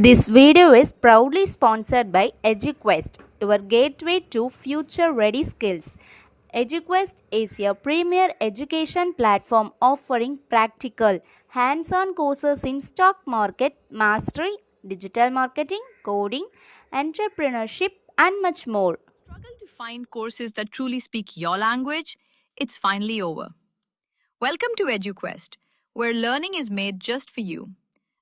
This video is proudly sponsored by EduQuest, your gateway to future ready skills. EduQuest is a premier education platform offering practical, hands on courses in stock market mastery, digital marketing, coding, entrepreneurship, and much more. struggle to find courses that truly speak your language, it's finally over. Welcome to EduQuest, where learning is made just for you.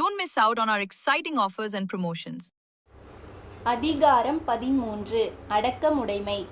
don't miss out on our exciting offers and promotions. அதிகாரம் பதிமூன்று அடக்கமுடைமை.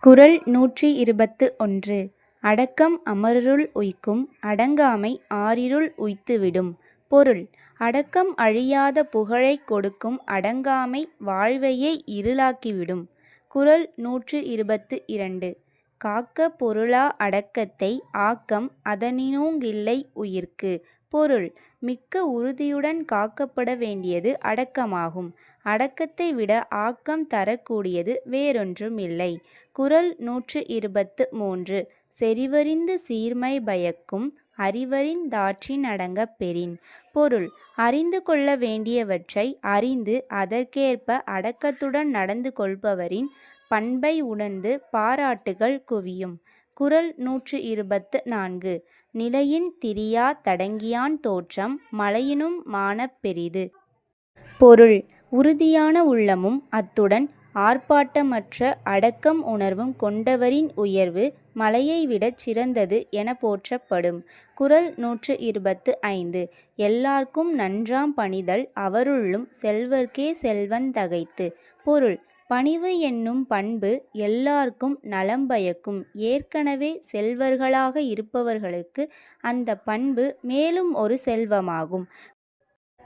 குறள் நூற்றி இருபத்து ஒன்று. அடக்கம் அமரருள் உய்க்கும் அடங்காமை ஆறிருள் உய்த்துவிடும். பொருள் அடக்கம் அழியாத புகழைக் கொடுக்கும் அடங்காமை வாழ்வையே இருளாக்கிவிடும். குறள் நூற்று இருபத்து இரண்டு. காக்க பொருளா அடக்கத்தை ஆக்கம் அதனினூங்கில்லை உயிர்க்கு. பொருள் மிக்க உறுதியுடன் காக்கப்பட வேண்டியது அடக்கமாகும். அடக்கத்தை விட ஆக்கம் தரக்கூடியது வேறொன்றும் இல்லை குறள் நூற்று இருபத்து மூன்று செறிவறிந்து சீர்மை பயக்கும் அறிவறிந்தாற்றின் அடங்கப் பெறின். பொருள் அறிந்து கொள்ள வேண்டியவற்றை அறிந்து அதற்கேற்ப அடக்கத்துடன் நடந்து கொள்பவரின் பண்பை உணர்ந்து பாராட்டுகள் குவியும். குறள் நூற்று இருபத்து நான்கு. நிலையின் திரியா தடங்கியான் தோற்றம் மலையினும் மானப் பெரிது. பொருள். உறுதியான உள்ளமும் அத்துடன் ஆர்ப்பாட்டமற்ற அடக்கம் உணர்வும் கொண்டவரின் உயர்வு மலையை விடச் சிறந்தது என போற்றப்படும். குறள் நூற்று இருபத்து ஐந்து. எல்லார்க்கும் நன்றாம் பணிதல் அவருள்ளும் செல்வர்க்கே செல்வந்தகைத்து பொருள். பணிவு என்னும் பண்பு எல்லார்க்கும் நலம் பயக்கும். ஏற்கனவே செல்வர்களாக இருப்பவர்களுக்கு அந்த பண்பு மேலும் ஒரு செல்வமாகும்.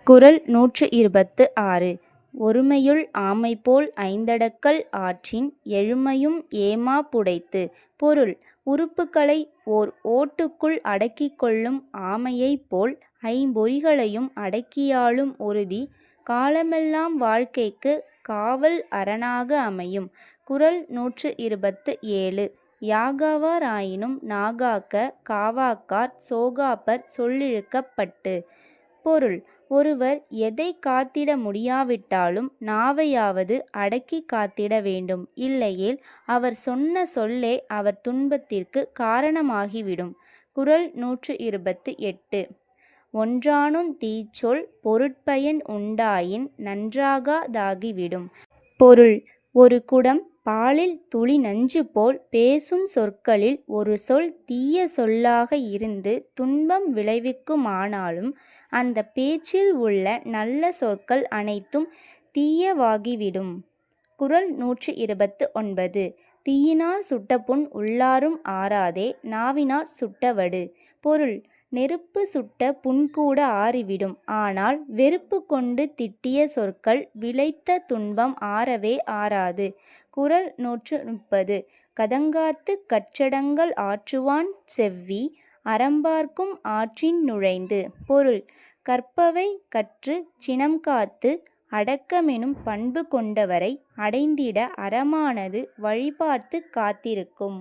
குறள் நூற்று இருபத்து ஆறு. ஒருமையுள் ஆமைபோல் ஐந்தடக்கல் ஆற்றின் எழுமையும் ஏமா புடைத்து. பொருள் உறுப்புகளை ஓர் ஓட்டுக்குள் அடக்கிக் கொள்ளும் ஆமையைப் போல் ஐம்பொறிகளையும் அடக்கியாளும் உறுதி காலமெல்லாம் வாழ்க்கைக்கு காவல் அரணாக அமையும். குறள் நூற்று இருபத்து ஏழு. யாகாவாராயினும் நாகாக்க காவாக்கார் சோகாப்பர் சொல்லிழுக்கப்பட்டு. பொருள் ஒருவர் எதை காத்திட முடியாவிட்டாலும் நாவையாவது அடக்கி காத்திட வேண்டும். இல்லையேல் அவர் சொன்ன சொல்லே அவர் துன்பத்திற்கு காரணமாகிவிடும். குறள் நூற்று இருபத்து எட்டு. ஒன்றானுந் தீச்சொல் பொருட்பயன் உண்டாயின் நன்றாகாதாகிவிடும் பொருள் ஒரு குடம் பாலில் துளி நஞ்சு போல் பேசும் சொற்களில் ஒரு சொல் தீய சொல்லாக இருந்து துன்பம் விளைவிக்குமானாலும் அந்த பேச்சில் உள்ள நல்ல சொற்கள் அனைத்தும் தீயவாகிவிடும். குறள் நூற்று இருபத்து ஒன்பது. தீயினால் சுட்ட புண் உள்ளாரும் ஆறாதே நாவினார் சுட்டவடு. பொருள் நெருப்பு சுட்ட புண்கூட ஆறிவிடும். ஆனால் வெறுப்பு கொண்டு திட்டிய சொற்கள் விளைத்த துன்பம் ஆறவே ஆறாது. குரல் நூற்று முப்பது. கதங்காத்து கச்சடங்கள் ஆற்றுவான் செவ்வி அறம்பார்க்கும் ஆற்றின் நுழைந்து பொருள். கற்பவை கற்று சினம் காத்து அடக்கமெனும் பண்பு கொண்டவரை அடைந்திட அறமானது வழிபார்த்து காத்திருக்கும்.